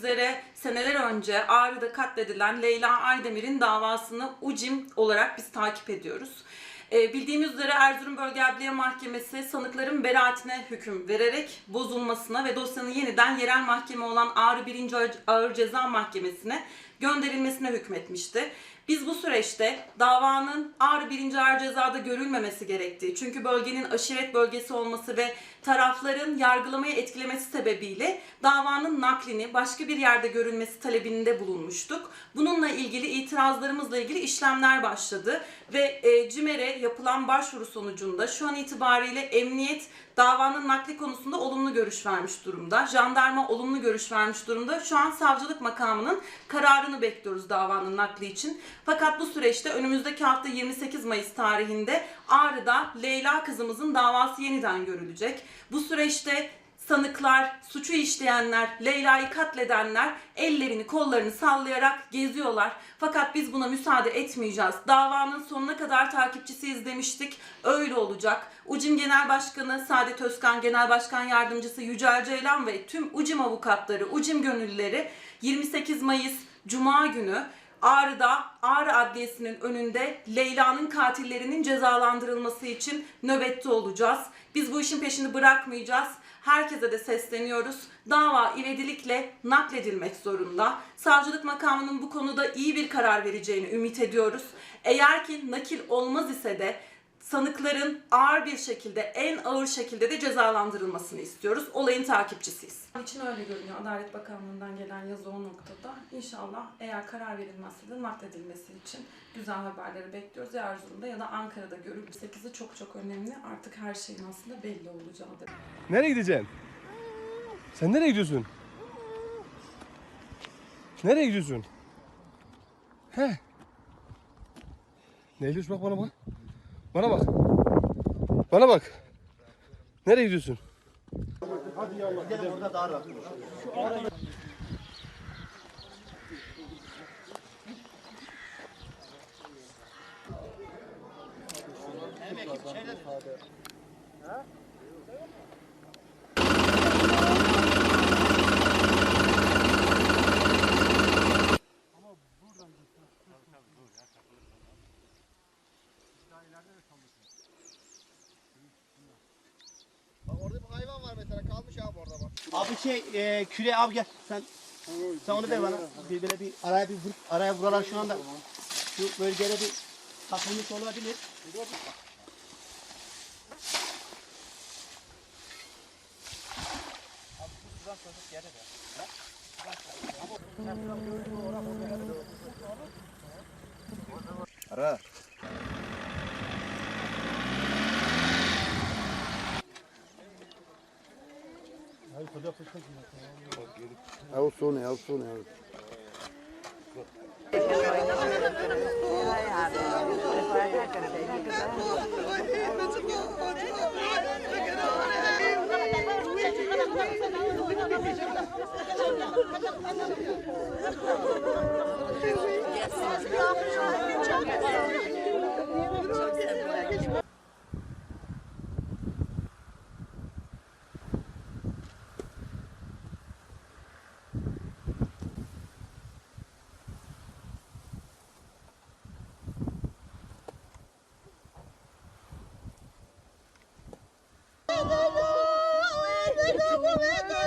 üzere seneler önce Ağrı'da katledilen Leyla Aydemir'in davasını UCİM olarak biz takip ediyoruz. Ee, bildiğimiz üzere Erzurum Bölge Adliye Mahkemesi sanıkların beraatine hüküm vererek bozulmasına ve dosyanın yeniden yerel mahkeme olan Ağrı 1. Ağır- Ağır Ceza Mahkemesi'ne gönderilmesine hükmetmişti. Biz bu süreçte davanın Ağrı 1. Ağır Ceza'da görülmemesi gerektiği, çünkü bölgenin aşiret bölgesi olması ve tarafların yargılamayı etkilemesi sebebiyle davanın naklini başka bir yerde görülmesi talebinde bulunmuştuk. Bununla ilgili itirazlarımızla ilgili işlemler başladı ve e, CİMER'e yapılan başvuru sonucunda şu an itibariyle emniyet davanın nakli konusunda olumlu görüş vermiş durumda. Jandarma olumlu görüş vermiş durumda. Şu an savcılık makamının kararını bekliyoruz davanın nakli için. Fakat bu süreçte önümüzdeki hafta 28 Mayıs tarihinde Ağrı'da Leyla kızımızın davası yeniden görülecek. Bu süreçte sanıklar, suçu işleyenler, Leyla'yı katledenler ellerini kollarını sallayarak geziyorlar. Fakat biz buna müsaade etmeyeceğiz. Davanın sonuna kadar takipçisiyiz demiştik. Öyle olacak. UCİM Genel Başkanı Saadet Özkan, Genel Başkan Yardımcısı Yücel Ceylan ve tüm UCİM avukatları, UCİM gönüllüleri 28 Mayıs Cuma günü Ağrı'da Ağrı Adliyesi'nin önünde Leyla'nın katillerinin cezalandırılması için nöbette olacağız. Biz bu işin peşini bırakmayacağız. Herkese de sesleniyoruz. Dava ivedilikle nakledilmek zorunda. Savcılık makamının bu konuda iyi bir karar vereceğini ümit ediyoruz. Eğer ki nakil olmaz ise de sanıkların ağır bir şekilde, en ağır şekilde de cezalandırılmasını istiyoruz. Olayın takipçisiyiz. için öyle görünüyor. Adalet Bakanlığı'ndan gelen yazı o noktada. İnşallah eğer karar verilmezse de nakledilmesi için güzel haberleri bekliyoruz. Ya Erzurum'da ya da Ankara'da görülür. 8'i çok çok önemli. Artık her şeyin aslında belli olacağı da Nereye gideceksin? Sen nereye gidiyorsun? Nereye gidiyorsun? He? Neyliş bak bana bak. Bana bak. Bana bak. Nereye gidiyorsun? Bak orada bir hayvan var mesela kalmış abi orada bak. Abi şey e, küre abi gel sen sen onu ver bana. Bir böyle bir araya bir vur, araya vuralar şu anda. Şu bölgede bir takılmış olabilir. Ara. É o sono, é o sono. É. Momento!